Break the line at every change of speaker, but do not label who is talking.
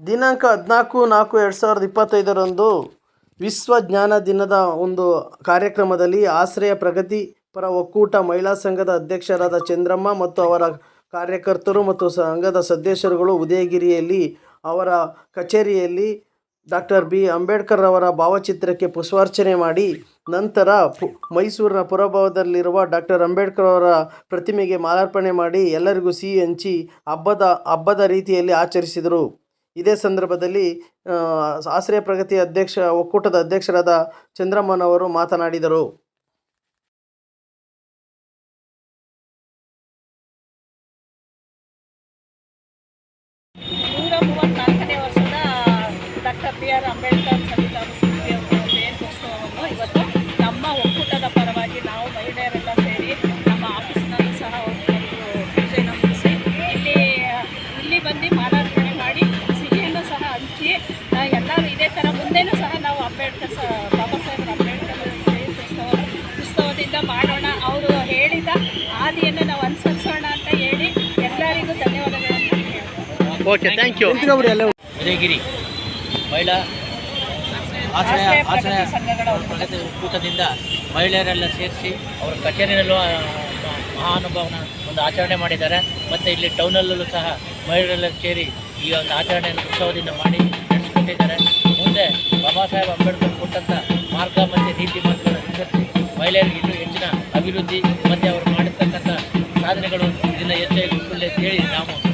ದಿನಾಂಕ ಹದಿನಾಲ್ಕು, ನಾಲ್ಕು, ಎರಡು ಸಾವಿರದ ಇಪ್ಪತ್ತೈದರಂದು ವಿಶ್ವ ಜ್ಞಾನ ದಿನದ ಒಂದು ಕಾರ್ಯಕ್ರಮದಲ್ಲಿ ಆಶ್ರಯ ಪ್ರಗತಿ ಪರ ಒಕ್ಕೂಟ ಮಹಿಳಾ ಸಂಘದ ಅಧ್ಯಕ್ಷರಾದ ಚಂದ್ರಮ್ಮ ಮತ್ತು ಅವರ ಕಾರ್ಯಕರ್ತರು ಮತ್ತು ಸಂಘದ ಸದಸ್ಯರುಗಳು ಉದಯಗಿರಿಯಲ್ಲಿ, ಅವರ ಕಚೇರಿಯಲ್ಲಿ ಡಾಕ್ಟರ್ ಬಿ. ಅಂಬೇಡ್ಕರ್ ಅವರ ಭಾವಚಿತ್ರಕ್ಕೆ ಪುಷ್ಪಾರ್ಚನೆ ಮಾಡಿ, ನಂತರ ಪು, ಮೈಸೂರಿನ ಪುರಭವದಲ್ಲಿರುವ ಡಾಕ್ಟರ್ ಅಂಬೇಡ್ಕರ್ ಅವರ ಪ್ರತಿಮೆಗೆ ಮಾಲಾರ್ಪಣೆ ಮಾಡಿ ಎಲ್ಲರಿಗೂ ಸಿಹಿ ಹಂಚಿ ಹಬ್ಬದ ಹಬ್ಬದ ರೀತಿಯಲ್ಲಿ ಆಚರಿಸಿದರು. ಇದೇ ಸಂದರ್ಭದಲ್ಲಿ ಆಶ್ರಯ ಪ್ರಗತಿ ಅಧ್ಯಕ್ಷ ಒಕ್ಕೂಟದ ಅಧ್ಯಕ್ಷರಾದ ಚಂದ್ರಮ್ಮನವರು ಮಾತನಾಡಿದರು.
ಮಾಡಿ ಹಂಚಿ ಎಲ್ಲರೂ ಇದೇ ಥರ ಮುಂದೆನೂ ಸಹ ನಾವು ಅಂಬೇಡ್ಕರ್ ಸ ಬಾಬಾ ಸಾಹೇಬ್ ಅಂಬೇಡ್ಕರ್ ಉತ್ಸವದಿಂದ ಮಾಡೋಣ. ಅವರು ಹೇಳಿದ ಹಾದಿಯನ್ನು ನಾವು ಅನುಸರಿಸೋಣ ಅಂತ ಹೇಳಿ ಎಲ್ಲರಿಗೂ ಧನ್ಯವಾದಗಳನ್ನು
ಓಕೆ ಥ್ಯಾಂಕ್ ಯು ಉದಯಗಿರಿ ಮಹಿಳಾ ಆಶ್ರಯ ಆಶ್ರಯ
ಪ್ರಗತಿ
ಒಕ್ಕೂಟದಿಂದ ಮಹಿಳೆಯರೆಲ್ಲ ಸೇರಿಸಿ ಅವರ ಕಚೇರಿಯಲ್ಲೂ ಮಹಾನುಭಾವನ ಒಂದು ಆಚರಣೆ ಮಾಡಿದ್ದಾರೆ. ಮತ್ತು ಇಲ್ಲಿ ಟೌನಲ್ಲೂ ಸಹ ಮಹಿಳೆಯರೆಲ್ಲ ಸೇರಿ ಈ ಒಂದು ಆಚರಣೆಯನ್ನು ಉತ್ಸವದಿಂದ ಮಾಡಿ ನಡೆಸಿಕೊಟ್ಟಿದ್ದಾರೆ ಮುಂದೆ ಬಾಬಾ ಸಾಹೇಬ್ ಅಂಬೇಡ್ಕರ್ ಕೊಟ್ಟಂತ ಮಾರ್ಗ ಮತ್ತು ನೀತಿ ಮಾತುಗಳನ್ನು ಅನುಸರಿಸಿ ಮಹಿಳೆಯರಿಗೆ ಇನ್ನೂ ಹೆಚ್ಚಿನ ಅಭಿವೃದ್ಧಿ ಮತ್ತು ಅವರು ಮಾಡಿರ್ತಕ್ಕಂಥ ಸಾಧನೆಗಳು ಇದನ್ನು ಹೆಚ್ಚಾಗಿ ಉಳ್ಕೊಳ್ಳಿ ಅಂತ ಹೇಳಿ ನಾವು